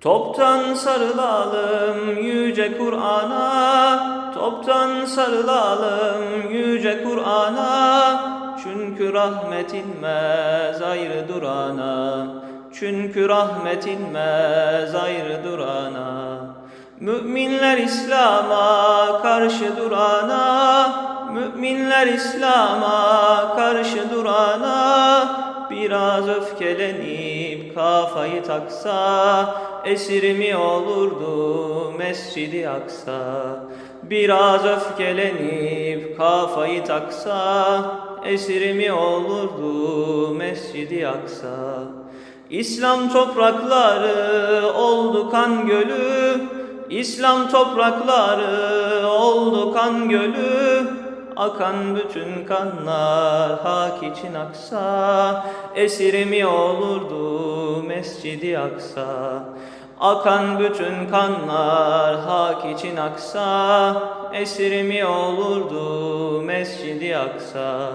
Toptan sarılalım yüce Kur'an'a. Toptan sarılalım yüce Kur'an'a. Çünkü rahmet inmez ayrı durana. Çünkü rahmet inmez ayrı durana. Müminler İslam'a karşı durana. Müminler İslam'a karşı durana Biraz öfkelenip kafayı taksa Esir mi olurdu Mescidi Aksa. Biraz öfkelenip kafayı taksa Esir mi olurdu Mescidi Aksa. İslam toprakları oldu kan gölü İslam toprakları oldu kan gölü Akan bütün kanlar hak için aksa Esir mi olurdu Mescidi Aksa. Akan bütün kanlar hak için aksa Esir mi olurdu Mescidi Aksa.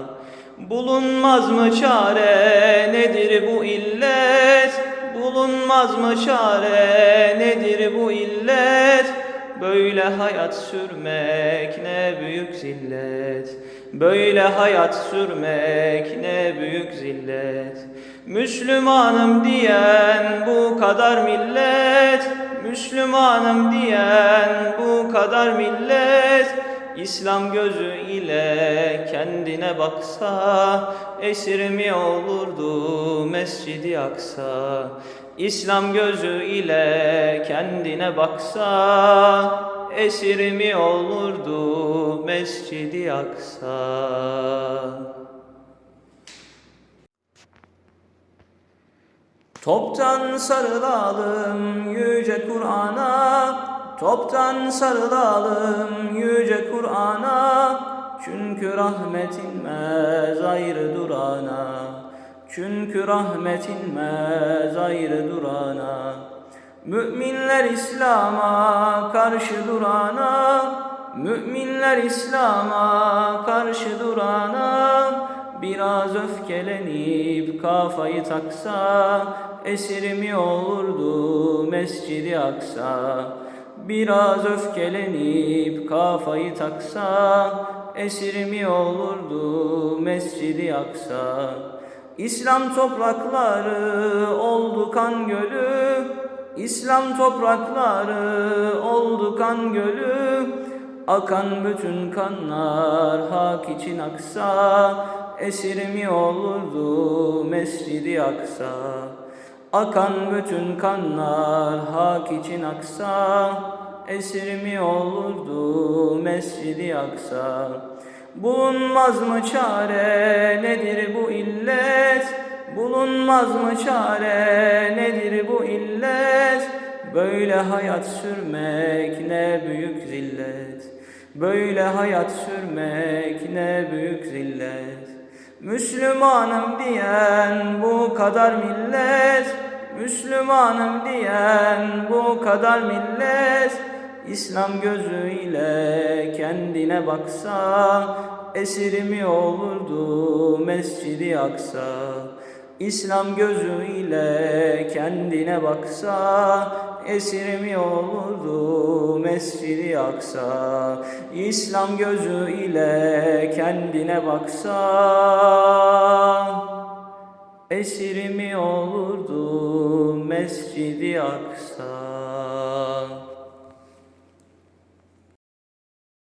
Bulunmaz mı çare? Nedir bu illet? Bulunmaz mı çare? Nedir bu illet Böyle hayat sürmek ne büyük zillet. Böyle hayat sürmek ne büyük zillet. Müslümanım diyen bu kadar millet. Müslümanım diyen bu kadar millet İslam gözü ile kendine baksa Esir mi olurdu Mescidi Aksa. İslam gözü ile kendine baksa Esir mi olurdu Mescidi Aksa. Toptan sarılalım yüce Kur'an'a Toptan sarılalım yüce Kur'an'a. Çünkü rahmet inmez ayrı durana. Çünkü rahmet inmez ayrı durana. Müminler İslam'a karşı durana. Müminler İslam'a karşı durana. Biraz öfkelenip kafayı taksa Esir mi olurdu Mescidi Aksa Biraz öfkelenip kafayı taksa Esir mi olurdu Mescidi Aksa İslam toprakları oldu kan gölü İslam toprakları oldu kan gölü. Akan bütün kanlar hak için aksa Esir mi olurdu Mescidi Aksa Akan bütün kanlar hak için aksa Esir mi olurdu Mescidi Aksa Bulunmaz mı çare? Nedir bu illet? Bulunmaz mı çare? Nedir bu illet? Böyle hayat sürmek ne büyük zillet. Böyle hayat sürmek ne büyük zillet. Müslümanım diyen bu kadar millet. Müslümanım diyen bu kadar millet İslam gözüyle kendine baksa Esir mi olurdu Mescidi Aksa. İslam gözüyle kendine baksa Esir mi olurdu Mescidi Aksa. İslam gözüyle kendine baksa Esir mi olurdu Mescidi Aksa